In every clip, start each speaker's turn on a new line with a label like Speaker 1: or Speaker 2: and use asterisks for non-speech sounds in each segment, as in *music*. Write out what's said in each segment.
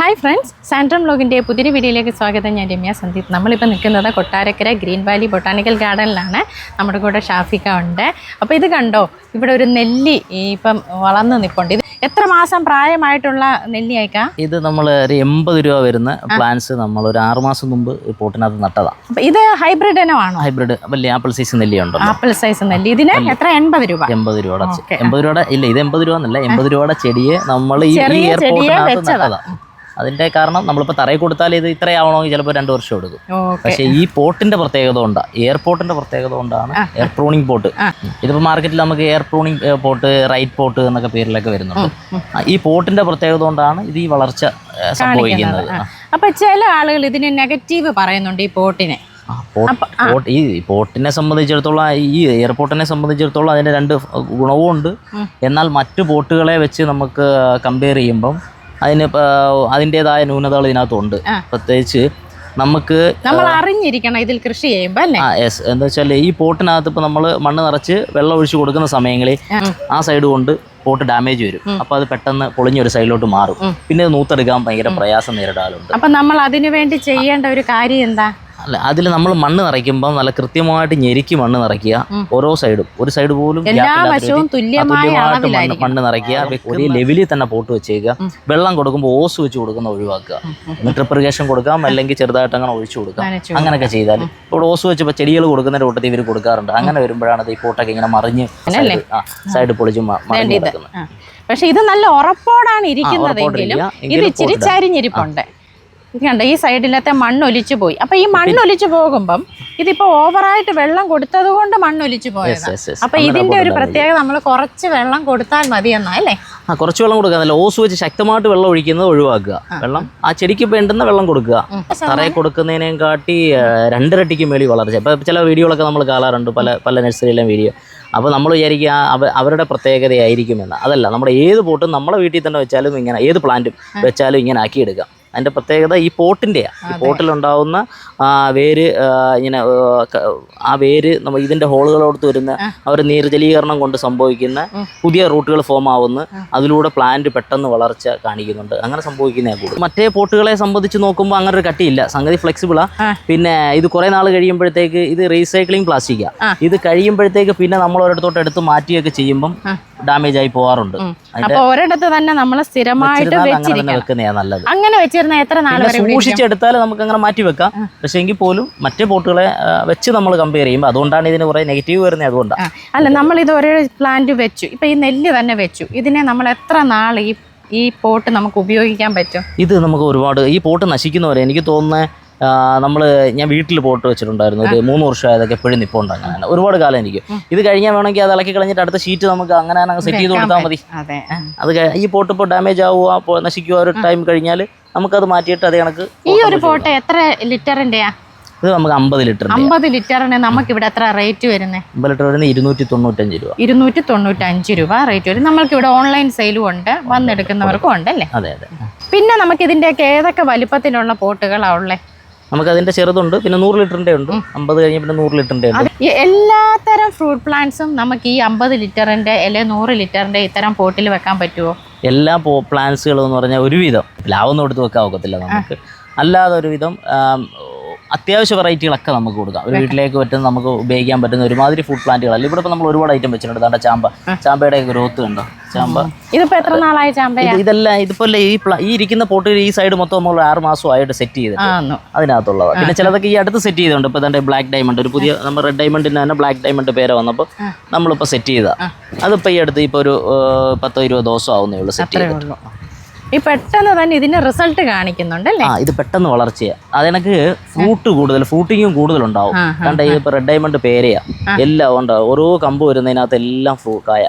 Speaker 1: Hi friends സാൻഡ്രം ബ്ലോഗിന്റെ പുതിയൊരു വീഡിയോയിലേക്ക് സ്വാഗതം. ഞാൻ രമ്യ സന്ദീപ്. നമ്മളിപ്പോൾ നിൽക്കുന്നത് കൊട്ടാരക്കര ഗ്രീൻ വാലി ബൊട്ടാണിക്കൽ ഗാർഡനിലാണ് നമ്മുടെ കൂടെ ഷാഫിക്ക ഉണ്ട്. അപ്പോൾ ഇത് കണ്ടോ? ഇവിടെ ഒരു നെല്ലി ഇപ്പം വളർന്നു നിൽപ്പുണ്ട്. ഇത് എത്ര മാസം പ്രായമായിട്ടുള്ള നെല്ലി ആയിക്കാം?
Speaker 2: ഇത് നമ്മൾ ഒരു എൺപത് രൂപ വരുന്ന പ്ലാന്റ്സ് നമ്മൾ ഒരു ആറ് മാസം മുമ്പ് പോട്ടിനകത്ത് നട്ടതാണ്
Speaker 1: അപ്പോൾ ഇത് ഹൈബ്രിഡ് ഇനമാണോ
Speaker 2: ഹൈബ്രിഡ് വലിയ ആപ്പിൾ സൈസ് നെല്ലി ഉണ്ടോ
Speaker 1: ആപ്പിൾ സൈസ് നെല്ലി. ഇതിന് എത്ര? എൺപത് രൂപ.
Speaker 2: എൺപത്
Speaker 1: രൂപ.
Speaker 2: എൺപത് രൂപയുടെ ഇല്ല ഇത് എൺപത് രൂപ എന്നല്ല എൺപത് രൂപയുടെ ചെടിയെ നമ്മൾ ഈ എയർപോർട്ടിനകത്ത് നട്ടതാണ് അതിന്റെ കാരണം നമ്മളിപ്പോൾ തറയിൽ കൊടുത്താൽ ഇത് ഇത്രയാവണമെങ്കിൽ ചിലപ്പോൾ രണ്ട് വർഷം എടുക്കും. പക്ഷേ ഈ പോട്ടിന്റെ പ്രത്യേകത കൊണ്ടാണ് എയർപോർട്ടിന്റെ പ്രത്യേകത കൊണ്ടാണ് എയർ പ്രൂണിംഗ് പോട്ട്. ഇതിപ്പോൾ മാർക്കറ്റിൽ നമുക്ക് air pruning pot right pot എന്നൊക്കെ പേരിലൊക്കെ വരുന്നുണ്ട്. ഈ പോട്ടിന്റെ പ്രത്യേകത കൊണ്ടാണ് ഇത് ഈ വളർച്ച സംഭവിക്കുന്നത്.
Speaker 1: അപ്പൊ ചില ആളുകൾ ഇതിന് നെഗറ്റീവ് പറയുന്നുണ്ട് ഈ പോട്ടിനെ.
Speaker 2: ഈ പോട്ടിനെ സംബന്ധിച്ചിടത്തോളം ഈ എയർപോർട്ടിനെ സംബന്ധിച്ചിടത്തോളം അതിന്റെ രണ്ട് ഗുണവും ഉണ്ട് എന്നാൽ മറ്റു പോട്ടുകളെ വെച്ച് നമുക്ക് കമ്പയർ ചെയ്യുമ്പം അതിന് അതിന്റെതായ ന്യൂനതകൾ ഇതിനകത്തുണ്ട്. പ്രത്യേകിച്ച് നമുക്ക്
Speaker 1: നമ്മൾ അറിഞ്ഞിരിക്കണം ഇതിൽ കൃഷി ചെയ്യുമ്പോൾ അല്ലേ?
Speaker 2: ആ യെസ്. എന്താ വെച്ചാൽ ഈ പോട്ടിനകത്ത് ഇപ്പൊ നമ്മൾ മണ്ണ് നിറച്ച് വെള്ളം ഒഴിച്ചു കൊടുക്കുന്ന സമയങ്ങളിൽ ആ. സൈഡ് കൊണ്ട് പോട്ട് ഡാമേജ് വരും. അപ്പൊ അത് പെട്ടെന്ന് പൊളിഞ്ഞൊരു സൈഡിലോട്ട് മാറും. പിന്നെ നൂത്തെടുക്കാൻ ഭയങ്കര പ്രയാസം നേരിടാറുണ്ട്.
Speaker 1: അപ്പൊ നമ്മൾ അതിനു വേണ്ടി ചെയ്യേണ്ട ഒരു കാര്യം എന്താ?
Speaker 2: അല്ല അതിൽ നമ്മൾ മണ്ണ് നിറയ്ക്കുമ്പോൾ നല്ല കൃത്യമായിട്ട് ഞെരുക്കി മണ്ണ് നിറയ്ക്കുക. ഓരോ സൈഡും. ഒരു സൈഡ് പോലും തുല്യമായിട്ട് മണ്ണ്. മണ്ണ് നിറയ്ക്കുക. ഒരേ ലെവലിൽ തന്നെ പോട്ട് വെച്ചേക്കുക. വെള്ളം കൊടുക്കുമ്പോൾ ഓസ് വെച്ച് കൊടുക്കുന്ന ഒഴിവാക്കുക. ഡ്രിപ്പ് ഇറിഗേഷൻ കൊടുക്കാം അല്ലെങ്കിൽ ചെറുതായിട്ട് അങ്ങനെ ഒഴിച്ചു കൊടുക്കാം. അങ്ങനെയൊക്കെ ചെയ്താൽ ഇവിടെ ഓസ് വെച്ചപ്പോൾ ചെടികൾ കൊടുക്കുന്നതിന്റെ കൂട്ടത്തിൽ ഇവർ കൊടുക്കാറുണ്ട്. അങ്ങനെ വരുമ്പോഴാണ് ഈ പോട്ടൊക്കെ ഇങ്ങനെ മറിഞ്ഞ് സൈഡ് പൊളിച്ച് മറിഞ്ഞ്
Speaker 1: പക്ഷെ ഇത് നല്ല ഉറപ്പോടാണ് ഇരിക്കുന്നതെങ്കിലും
Speaker 2: ഉറപ്പോടിരിക്കുക.
Speaker 1: ഇത് ഇച്ചിരി ചരിഞ്ഞിരിപ്പുണ്ട്. ഇത് കണ്ട ഈ സൈഡിലത്തെ മണ്ണൊലിച്ചു പോയി. അപ്പൊ ഈ മണ്ണൊലിച്ചു പോകുമ്പം ഇതിപ്പോ ഓവറായിട്ട് വെള്ളം കൊടുത്തത് കൊണ്ട് മണ്ണൊലിച്ചു
Speaker 2: yes.
Speaker 1: അപ്പൊ ഇതിന്റെ ഒരു പ്രത്യേകത നമ്മൾ കുറച്ച് വെള്ളം കൊടുത്താൽ മതി എന്നാ അല്ലേ?
Speaker 2: ആ കുറച്ച് വെള്ളം കൊടുക്കുക. നല്ല ഓസ് വെച്ച് ശക്തമായിട്ട് വെള്ളം ഒഴിക്കുന്നത് ഒഴിവാക്കുക. വെള്ളം ആ ചെടിക്ക് വേണ്ടുന്ന വെള്ളം കൊടുക്കുക? തറയെ കൊടുക്കുന്നതിനേയും കാട്ടി രണ്ടിരട്ടിക്ക് മേളി വളർച്ച. ഇപ്പം ചില വീഡിയോകളൊക്കെ നമ്മൾ കാണാറുണ്ട് പല പല നഴ്സറിയിലെ വീഡിയോ. അപ്പോൾ നമ്മൾ വിചാരിക്കുക അവരുടെ അവ അവരുടെ പ്രത്യേകതയായിരിക്കുമെന്ന്. അതല്ല നമ്മുടെ ഏത് പോട്ടും നമ്മുടെ വീട്ടിൽ തന്നെ വെച്ചാലും ഇങ്ങനെ ഏത് പ്ലാന്റും വെച്ചാലും ഇങ്ങനെ ആക്കിയെടുക്കാം അതിന്റെ പ്രത്യേകത ഈ പോട്ടിന്റെയാണ് ഈ പോട്ടിലുണ്ടാവുന്ന ആ, വേര് ഇങ്ങനെ ആ, വേര് നമ്മൾ ഇതിന്റെ ഹോളുകളോടത്ത് വരുന്ന അവർ ഒരു നീർജലീകരണം കൊണ്ട് സംഭവിക്കുന്ന പുതിയ റൂട്ടുകൾ ഫോം ആവുന്ന. അതിലൂടെ പ്ലാന്റ് പെട്ടെന്ന് വളർച്ച കാണിക്കുന്നുണ്ട്. അങ്ങനെ സംഭവിക്കുന്ന കൂടുതൽ മറ്റേ പോട്ടുകളെ സംബന്ധിച്ച് നോക്കുമ്പോൾ അങ്ങനെ ഒരു കട്ടിയില്ല. സംഗതി ഫ്ലെക്സിബിളാണ് പിന്നെ ഇത് കുറേ നാൾ കഴിയുമ്പോഴത്തേക്ക് ഇത് റീസൈക്ലിംഗ് പ്ലാസ്റ്റിക്കാണ് ഇത് കഴിയുമ്പോഴത്തേക്ക് പിന്നെ നമ്മൾ ഒരിടത്തോട്ട് എടുത്ത് മാറ്റിയൊക്കെ ചെയ്യുമ്പം ഡാമേജ് ആയി പോവാറുണ്ട്.
Speaker 1: അപ്പൊ ഒരിടത്ത് തന്നെ നമ്മൾ സ്ഥിരമായിട്ട്
Speaker 2: വെക്കുന്നതാണ് നല്ലത്.
Speaker 1: അങ്ങനെ വെച്ചിരുന്ന എത്ര നാൾ?
Speaker 2: സൂക്ഷിച്ചെടുത്താൽ നമുക്ക് അങ്ങനെ മാറ്റി വെക്കാം. പക്ഷെ എങ്കിൽ പോലും മറ്റേ ബോട്ടുകളെ വെച്ച് നമ്മൾ കമ്പയർ ചെയ്യുമ്പോൾ അതുകൊണ്ടാണ് ഇതിന് കുറെ നെഗറ്റീവ് വരുന്നത് അതുകൊണ്ടാണ്
Speaker 1: അല്ല നമ്മൾ ഇത് ഒരേ പ്ലാന്റ് വെച്ചു. ഇപ്പൊ ഈ നെല്ല് തന്നെ വെച്ചു. ഇതിനെ നമ്മൾ എത്ര നാൾ ഈ ഈ പോട്ട് നമുക്ക് ഉപയോഗിക്കാൻ പറ്റും?
Speaker 2: ഇത് നമുക്ക് ഒരുപാട് ഈ പോട്ട് നശിക്കുന്നവരെ എനിക്ക് തോന്നുന്നത് നമ്മൾ ഞാൻ വീട്ടിൽ പോട്ട് വെച്ചിട്ടുണ്ടായിരുന്നു. ഒരു മൂന്ന് വർഷമായതൊക്കെ എപ്പോഴും നിപ്പുണ്ട് അങ്ങനെ ഒരുപാട് കാലം എനിക്ക്. ഇത് കഴിഞ്ഞാൽ വേണമെങ്കിൽ അത് ഇളക്കി കളഞ്ഞിട്ട് അടുത്ത ഷീറ്റ് നമുക്ക് അങ്ങനെ അങ്ങ് സെറ്റ് ചെയ്ത് കൊടുത്താൽ മതി.
Speaker 1: അതെ.
Speaker 2: ഈ പോട്ട് ഇപ്പോൾ ഡാമേജ് ആവുക അപ്പോൾ നശിക്കുക ഒരു ടൈം കഴിഞ്ഞാൽ നമുക്കത് മാറ്റിയിട്ട് അത് കണക്ക്
Speaker 1: ഈ ഒരു പോട്ട് എത്ര ലിറ്ററിന്റെയാ
Speaker 2: ഇത് നമുക്ക് അമ്പത് ലിറ്ററിന്റെ
Speaker 1: അമ്പത് ലിറ്ററിന് നമുക്ക് ഇവിടെ എത്ര റേറ്റ് വരുന്നത്
Speaker 2: അമ്പത് ലിറ്റർ വരുന്നത് ഇരുന്നൂറ്റി തൊണ്ണൂറ്റഞ്ച് രൂപ.
Speaker 1: ഇരുന്നൂറ്റി തൊണ്ണൂറ്റി അഞ്ച് രൂപ റേറ്റ് വരും. നമ്മൾക്ക് ഇവിടെ ഓൺലൈൻ സെയിലും ഉണ്ട്. വന്നെടുക്കുന്നവർക്കും ഉണ്ട് അല്ലേ
Speaker 2: അതെ അതെ.
Speaker 1: പിന്നെ നമുക്ക് ഇതിന്റെയൊക്കെ ഏതൊക്കെ വലിപ്പത്തിലുള്ള പോട്ടുകളാണ് ഉള്ളേ?
Speaker 2: നമുക്ക് അതിന്റെ ചെറുതുണ്ട് പിന്നെ നൂറ് ലിറ്ററിന്റെ ഉണ്ട്. അമ്പത് കഴിഞ്ഞ് പിന്നെ നൂറ് ലിറ്ററിന്റെ ഉണ്ട്.
Speaker 1: എല്ലാത്തരം ഫ്രൂട്ട് പ്ലാന്റ്സും നമുക്ക് ഈ അമ്പത് ലിറ്ററിന്റെ അല്ലെ നൂറ് ലിറ്ററിന്റെ ഇത്തരം പോട്ടിൽ വെക്കാൻ പറ്റുമോ
Speaker 2: എല്ലാ പ്ലാന്റ്സുകളും എന്ന് പറഞ്ഞാൽ ഒരുവിധം. ലാവൊന്നും എടുത്ത് വെക്കാൻ ഒക്കത്തില്ല നമുക്ക്. അല്ലാതെ ഒരുവിധം അത്യാവശ്യ വെറൈറ്റികളൊക്കെ നമുക്ക് കൊടുക്കാം. ഒരു വീട്ടിലേക്ക് പറ്റുന്ന നമുക്ക് ഉപയോഗിക്കാൻ പറ്റുന്ന ഒരുമാതിരി ഫുഡ് പ്ലാന്റുകളല്ല. ഇവിടെ ഇപ്പോൾ നമ്മൾ ഒരുപാട് ഐറ്റം വെച്ചിട്ടുണ്ട്. ദാണ്ട ചാമ്പ. ചാമ്പയുടെ ഗ്രോത്ത് കണ്ടോ? ചാമ്പ.
Speaker 1: ഇതിപ്പോ എത്ര നാളായ
Speaker 2: ഇത് ഇതെല്ലാം ഇതുപോലെ ഈ ഈ ഇരിക്കുന്ന പോട്ട് ഈ സൈഡ് മൊത്തം നമ്മൾ ആറ് മാസമായിട്ട് സെറ്റ്
Speaker 1: ചെയ്ത്
Speaker 2: അതിനകത്തുള്ളതാണ് പിന്നെ ചിലതൊക്കെ ഈ അടുത്ത് സെറ്റ് ചെയ്തുണ്ട് ഇപ്പൊ തന്നെ ബ്ലാക്ക് ഡയമണ്ട് ഒരു പുതിയ നമ്മൾ റെഡ് ഡയമണ്ടിന് തന്നെ ബ്ലാക്ക് ഡയമണ്ട് പേര് വന്നപ്പോൾ നമ്മളിപ്പോൾ സെറ്റ് ചെയ്താ. അതിപ്പോ ഈ അടുത്ത് ഇപ്പൊ ഒരു പത്തോ ഇരുപതോ ദിവസം ആവുന്നേ ഉള്ളൂ സെറ്റ് ചെയ്തിട്ട്.
Speaker 1: ഉള്ളൂ. ഈ പെട്ടെന്ന് തന്നെ ഇതിന്റെ റിസൾട്ട് കാണിക്കുന്നുണ്ട് അല്ലേ?
Speaker 2: ആ ഇത് പെട്ടെന്ന് വളർച്ചയാണ് അതെനിക്ക് ഫ്രൂട്ട് കൂടുതൽ ഫ്രൂട്ടിങ്ങും കൂടുതൽ
Speaker 1: ഉണ്ടാവും
Speaker 2: കണ്ട ഈ റെഡ് ഡയമണ്ട് പേരയാ. എല്ലാം ഉണ്ടാവും ഓരോ കമ്പ് വരുന്നതിനകത്ത് എല്ലാം ഫ്രൂ കായ.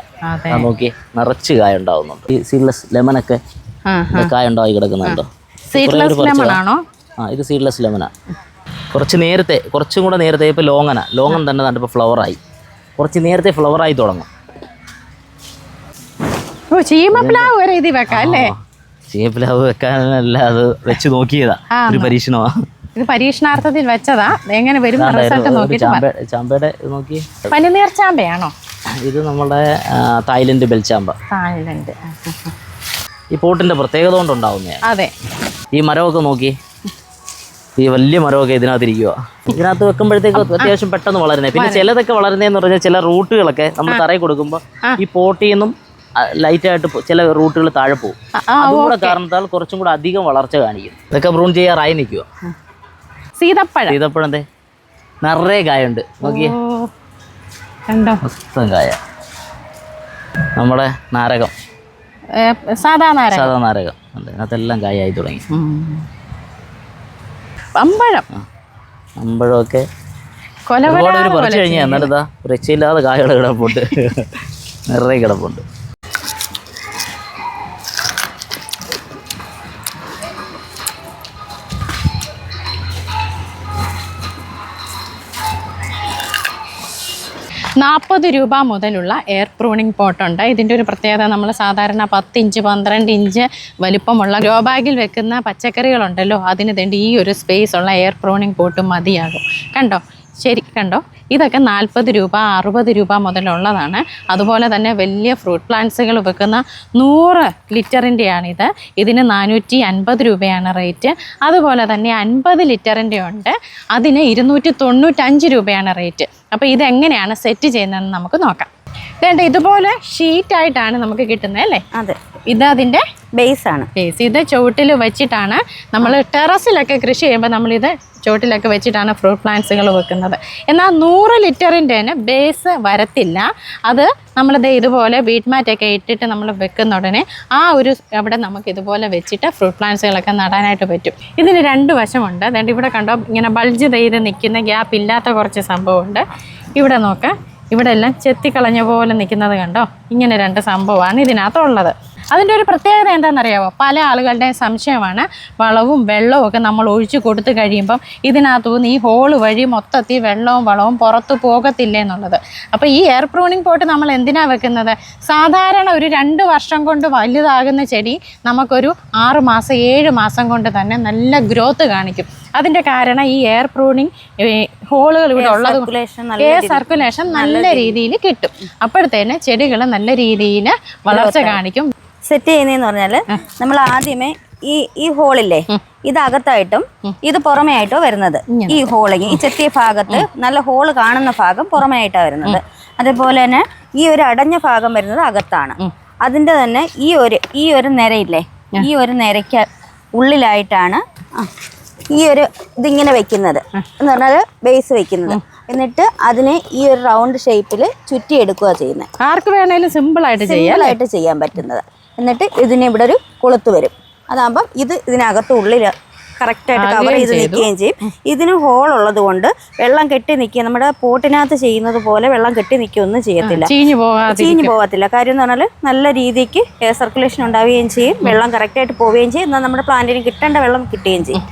Speaker 2: നോക്കി. നിറച്ച് കായ ഉണ്ടാവുന്നുണ്ട്. ഈ സീഡ്ലെസ് ലെമനൊക്കെ
Speaker 1: ആ
Speaker 2: കായ ഉണ്ടായി കിടക്കുന്നുണ്ടോ?
Speaker 1: സീഡ്ലെസ് ലെമൺ ആണോ?
Speaker 2: ആ ഇത് സീഡ്ലെസ് ലെമനാ കുറച്ച് നേരത്തെ കുറച്ചും കൂടെ നേരത്തെ ഇപ്പോൾ ലോങ്ങന. ലോങ്ങൻ തന്നെ തന്നെ ഫ്ലവർ ഫ്ലവറായി കുറച്ച് നേരത്തെ ഫ്ലവറായി തുടങ്ങും.
Speaker 1: ഓ ചീമപ്ലാവ് വരെ ഇതി വെക്കാം അല്ലേ?
Speaker 2: ചീപ്പിലാവ് വെക്കാനല്ല അത് വെച്ച് നോക്കിയതാ. ഒരു പരീക്ഷണമാ.
Speaker 1: ഇത് പരീക്ഷണാർത്ഥത്തിൽ വെച്ചതാ. എങ്ങനെ വരും റിസൾട്ട് നോക്കിയിട്ട്
Speaker 2: ചാമ്പ ചാമ്പയുടെ നോക്കി.
Speaker 1: പനിനീർ ചാമ്പയാണോ?
Speaker 2: ഇത് നമ്മുടെ തായ്ലൻഡ് ബെൽചാമ്പ
Speaker 1: തായ്ലൻഡ്.
Speaker 2: ഈ പോട്ടിന്റെ പ്രത്യേകത കൊണ്ടുണ്ടാവുന്നതാണ്
Speaker 1: അതെ.
Speaker 2: ഈ മരമൊക്കെ നോക്കി. ഈ വലിയ മരമൊക്കെ ഇതിനകത്ത് ഇരിക്കുക ഇതിനകത്ത് വെക്കുമ്പോഴത്തേക്ക് അത്യാവശ്യം പെട്ടെന്ന് വളരുന്നത് പിന്നെ ചിലതൊക്കെ വളരുന്നതെന്ന് പറഞ്ഞാൽ ചില റൂട്ടുകളൊക്കെ നമ്മൾ തറയിൽ കൊടുക്കുമ്പോൾ ഈ പോട്ടിൽ നിന്നും ലൈറ്റായിട്ട് ചില റൂട്ടുകൾ താഴെ പോകും. കാരണത്താൽ കുറച്ചും കൂടെ അധികം വളർച്ച കാണിക്കും. ഇതൊക്കെ ബ്രൂൺ ചെയ്യാറായി നിൽക്കുക
Speaker 1: സീതപ്പഴം.
Speaker 2: സീതപ്പഴം എന്തേ? നിറയെ കായുണ്ട്. നോക്കിയേ. മൊത്തം കായ. നമ്മുടെ നാരകം.
Speaker 1: സാധാ നാരകം.
Speaker 2: സാധാ നാരകം. അതിനകത്തെല്ലാം കായായി തുടങ്ങി.
Speaker 1: അമ്പഴം.
Speaker 2: അമ്പഴമൊക്കെ ഒരുപാട് പേര് പറിച്ചു കഴിഞ്ഞാൽ എന്നാലും ഇതാ രക്ഷയില്ലാതെ കായകൾ കിടപ്പുണ്ട്. *laughs* നിറയെ കിടപ്പുണ്ട്.
Speaker 1: നാൽപ്പത് രൂപ മുതലുള്ള എയർ പ്രൂണിംഗ് പോട്ടുണ്ട്. ഇതിന്റെ ഒരു പ്രത്യേകത നമ്മൾ സാധാരണ പത്ത് ഇഞ്ച് പന്ത്രണ്ട് ഇഞ്ച് വലിപ്പമുള്ള ഗ്രോ ബാഗിൽ വെക്കുന്ന പച്ചക്കറികളുണ്ടല്ലോ. അതിന് വേണ്ടി ഈ ഒരു സ്പേസ് ഉള്ള എയർ പ്രൂണിംഗ് പോട്ട് മതിയാകും. കണ്ടോ? ശരി കണ്ടോ ഇതൊക്കെ നാൽപ്പത് രൂപ അറുപത് രൂപ മുതലുള്ളതാണ്. അതുപോലെ തന്നെ വലിയ ഫ്രൂട്ട് പ്ലാന്റ്സുകൾ വെക്കുന്ന നൂറ് ലിറ്ററിന്റെയാണിത് ഇതിന് നാനൂറ്റി അൻപത് രൂപയാണ് റേറ്റ്. അതുപോലെ തന്നെ അൻപത് ലിറ്ററിന്റെ ഉണ്ട്. അതിന് ഇരുന്നൂറ്റി തൊണ്ണൂറ്റഞ്ച് രൂപയാണ് റേറ്റ്. അപ്പോൾ ഇതെങ്ങനെയാണ് സെറ്റ് ചെയ്യുന്നതെന്ന് നമുക്ക് നോക്കാം. വേണ്ട ഇതുപോലെ ഷീറ്റ് ആയിട്ടാണ് നമുക്ക് കിട്ടുന്നത് അല്ലേ?
Speaker 3: അതെ.
Speaker 1: ഇത് അതിന്റെ
Speaker 3: ബേസ് ആണ്.
Speaker 1: ബേസ് ഇത് ചുവട്ടിൽ വെച്ചിട്ടാണ് നമ്മൾ ടെറസിലൊക്കെ കൃഷി ചെയ്യുമ്പോൾ നമ്മൾ ഇത് ചുവട്ടിലൊക്കെ വെച്ചിട്ടാണ് ഫ്രൂട്ട് പ്ലാന്റ്സുകൾ വെക്കുന്നത്. എന്നാൽ നൂറ് ലിറ്ററിന്റെ തന്നെ ബേസ് വരത്തില്ല. അത് നമ്മളിത് ഇതുപോലെ വീട്ട് മാറ്റൊക്കെ ഇട്ടിട്ട് നമ്മൾ വെക്കുന്ന ഉടനെ ആ ഒരു അവിടെ നമുക്ക് ഇതുപോലെ വെച്ചിട്ട് ഫ്രൂട്ട് പ്ലാന്റ്സുകളൊക്കെ നടാനായിട്ട് പറ്റും. ഇതിന് രണ്ട് വശമുണ്ട്. അതുകൊണ്ട് ഇവിടെ കണ്ടോ ഇങ്ങനെ ബൾജ് ചെയ്ത് നിൽക്കുന്ന ഗ്യാപ്പ് ഇല്ലാത്ത കുറച്ച് സംഭവമുണ്ട്. ഇവിടെ നോക്കാം. ഇവിടെ എല്ലാം ചെത്തിക്കളഞ്ഞ പോലെ നിൽക്കുന്നത് കണ്ടോ? ഇങ്ങനെ രണ്ട് സംഭവമാണ് ഇതിനകത്തുള്ളത്. അതിന്റെ ഒരു പ്രത്യേകത എന്താണെന്നറിയാമോ പല ആളുകളുടെയും സംശയമാണ് വളവും വെള്ളവും ഒക്കെ നമ്മൾ ഒഴിച്ചു കൊടുത്തു കഴിയുമ്പം ഇതിനകത്തുനിന്ന് ഈ ഹോൾ വഴി മൊത്തത്തിൽ വെള്ളവും വളവും പുറത്തു പോകത്തില്ല എന്നുള്ളത്. അപ്പോൾ ഈ എയർ പ്രൂണിംഗ് പോട്ട് നമ്മൾ എന്തിനാണ് വെക്കുന്നത്? സാധാരണ ഒരു രണ്ട് വർഷം കൊണ്ട് വലുതാകുന്ന ചെടി നമുക്കൊരു ആറ് മാസം ഏഴ് മാസം കൊണ്ട് തന്നെ നല്ല ഗ്രോത്ത് കാണിക്കും. അതിന്റെ കാരണം ഈ എയർ പ്രൂണിങ് ഹോളുകൾ ഇവിടെ ഉള്ളത് എയർ സർക്കുലേഷൻ നല്ല രീതിയിൽ കിട്ടും. അപ്പോഴത്തേന് ചെടികൾ നല്ല രീതിയിൽ വളർച്ച കാണിക്കും.
Speaker 3: സെറ്റ് ചെയ്യുന്നതെന്ന് പറഞ്ഞാൽ നമ്മൾ ആദ്യമേ ഈ ഈ ഹോളില്ലേ ഇത് അകത്തായിട്ടും ഇത് പുറമേ ആയിട്ടോ വരുന്നത് ഈ ഹോളിങ് ഈ ചെത്തിയ ഭാഗത്ത് നല്ല ഹോൾ കാണുന്ന ഭാഗം പുറമേ ആയിട്ടാണ് വരുന്നത് അതേപോലെ തന്നെ ഈ ഒരു അടഞ്ഞ ഭാഗം വരുന്നത് അകത്താണ്. അതിന്റെ തന്നെ ഈ ഒരു ഈ ഒരു നിരയില്ലേ ഈ ഒരു നിരയ്ക്ക് ഉള്ളിലായിട്ടാണ് ഈ ഒരു ഇതിങ്ങനെ വെക്കുന്നത്. എന്ന് പറഞ്ഞാൽ ബേസ് വെക്കുന്നത്. എന്നിട്ട് അതിനെ ഈ ഒരു റൗണ്ട് ഷേപ്പിൽ ചുറ്റി എടുക്കുക ചെയ്യുന്നത്
Speaker 1: ആർക്ക് വേണേലും സിമ്പിളായിട്ട് സിമ്പിൾ
Speaker 3: ആയിട്ട് ചെയ്യാൻ പറ്റുന്നത്. എന്നിട്ട് ഇതിന് ഇവിടെ ഒരു കൊളുത്ത് വരും. അതാകുമ്പം ഇത് ഇതിനകത്ത് ഉള്ളിൽ കറക്റ്റായിട്ട് കവർ ചെയ്ത് നിൽക്കുകയും ചെയ്യും. ഇതിന് ഹോൾ ഉള്ളത് കൊണ്ട് വെള്ളം കെട്ടി നിൽക്കുക നമ്മുടെ പോട്ടിനകത്ത് ചെയ്യുന്നത് പോലെ വെള്ളം കെട്ടി നിൽക്കുകയൊന്നും ചെയ്യത്തില്ല.
Speaker 1: ചീഞ്ഞു
Speaker 3: പോകത്തില്ല. കാര്യം എന്ന് പറഞ്ഞാൽ നല്ല രീതിക്ക് എയർ സർക്കുലേഷൻ ഉണ്ടാവുകയും ചെയ്യും. വെള്ളം കറക്റ്റായിട്ട് പോവുകയും ചെയ്യും. എന്നാൽ നമ്മുടെ പ്ലാന്റിന് കിട്ടേണ്ട വെള്ളം കിട്ടുകയും ചെയ്യും.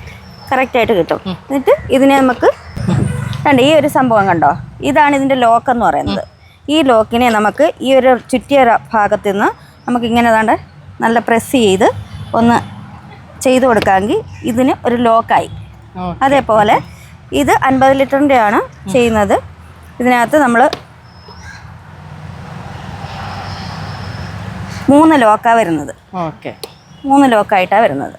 Speaker 3: കറക്റ്റായിട്ട് കിട്ടും. എന്നിട്ട് ഇതിനെ നമുക്ക് കണ്ടോ ഈ ഒരു സംഭവം കണ്ടോ? ഇതാണ് ഇതിന്റെ ലോക്ക് എന്ന് പറയുന്നത്. ഈ ലോക്കിനെ നമുക്ക് ഈ ഒരു ചുറ്റിയ ഭാഗത്ത് നിന്ന് നമുക്ക് ഇങ്ങനെ ദാണ്ട് നല്ല പ്രസ് ചെയ്ത് ഒന്ന് ചെയ്ത് കൊടുക്കാമെങ്കിൽ ഇതിന് ഒരു ലോക്കായി അതേപോലെ ഇത് അൻപത് ലിറ്ററിന്റെ ആണ് ചെയ്യുന്നത്. ഇതിനകത്ത് നമ്മൾ മൂന്ന് ലോക്കാണ് വരുന്നത്.
Speaker 1: ഓക്കെ
Speaker 3: മൂന്ന് ലോക്കായിട്ടാണ് വരുന്നത്.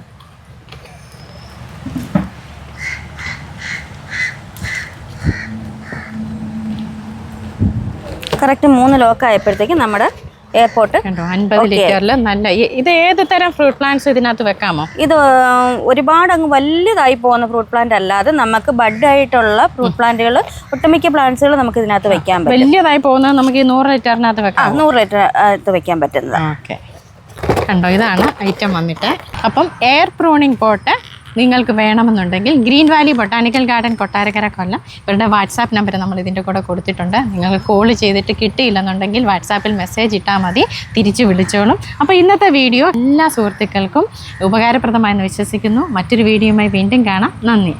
Speaker 3: കറക്റ്റ് മൂന്ന് ലോക്ക് ആയപ്പോഴത്തേക്ക് നമ്മുടെ എയർപോർട്ട്
Speaker 1: കണ്ടോ? അൻപത് ലിറ്ററിൽ നല്ല ഇത് ഏത് തരം ഫ്രൂട്ട് പ്ലാന്റ്സ് ഇതിനകത്ത് വെക്കാമോ?
Speaker 3: ഇത് ഒരുപാട് അങ്ങ് വലുതായി പോകുന്ന ഫ്രൂട്ട് പ്ലാന്റ് അല്ലാതെ നമുക്ക് ബഡ് ആയിട്ടുള്ള ഫ്രൂട്ട് പ്ലാന്റുകൾ ഒട്ടുമിക്ക പ്ലാന്റ്സുകൾ നമുക്ക് ഇതിനകത്ത് വെക്കാൻ പറ്റും.
Speaker 1: വലിയതായി പോകുന്നത് നമുക്ക് ഈ നൂറ് ലിറ്ററിനകത്ത് വെക്കാം
Speaker 3: നൂറ് ലിറ്റർ അകത്ത് വെക്കാൻ പറ്റുന്നത്.
Speaker 1: ഓക്കെ. കണ്ടോ ഇതാണ് ഐറ്റം വന്നിട്ട്. അപ്പം എയർ പ്രൂണിങ് പോട്ട്. നിങ്ങൾക്ക് വേണമെന്നുണ്ടെങ്കിൽ green valley botanical garden Kottarakkara Kollam ഇവരുടെ വാട്സാപ്പ് നമ്പർ നമ്മൾ ഇതിന്റെ കൂടെ കൊടുത്തിട്ടുണ്ട്. നിങ്ങൾ കോൾ ചെയ്തിട്ട് കിട്ടിയില്ലെന്നുണ്ടെങ്കിൽ വാട്സാപ്പിൽ മെസ്സേജ് ഇട്ടാൽ മതി. തിരിച്ച് വിളിച്ചോളും. അപ്പോൾ ഇന്നത്തെ വീഡിയോ എല്ലാ സുഹൃത്തുക്കൾക്കും ഉപകാരപ്രദമായെന്ന് വിശ്വസിക്കുന്നു. മറ്റൊരു വീഡിയോയുമായി വീണ്ടും കാണാം. നന്ദി.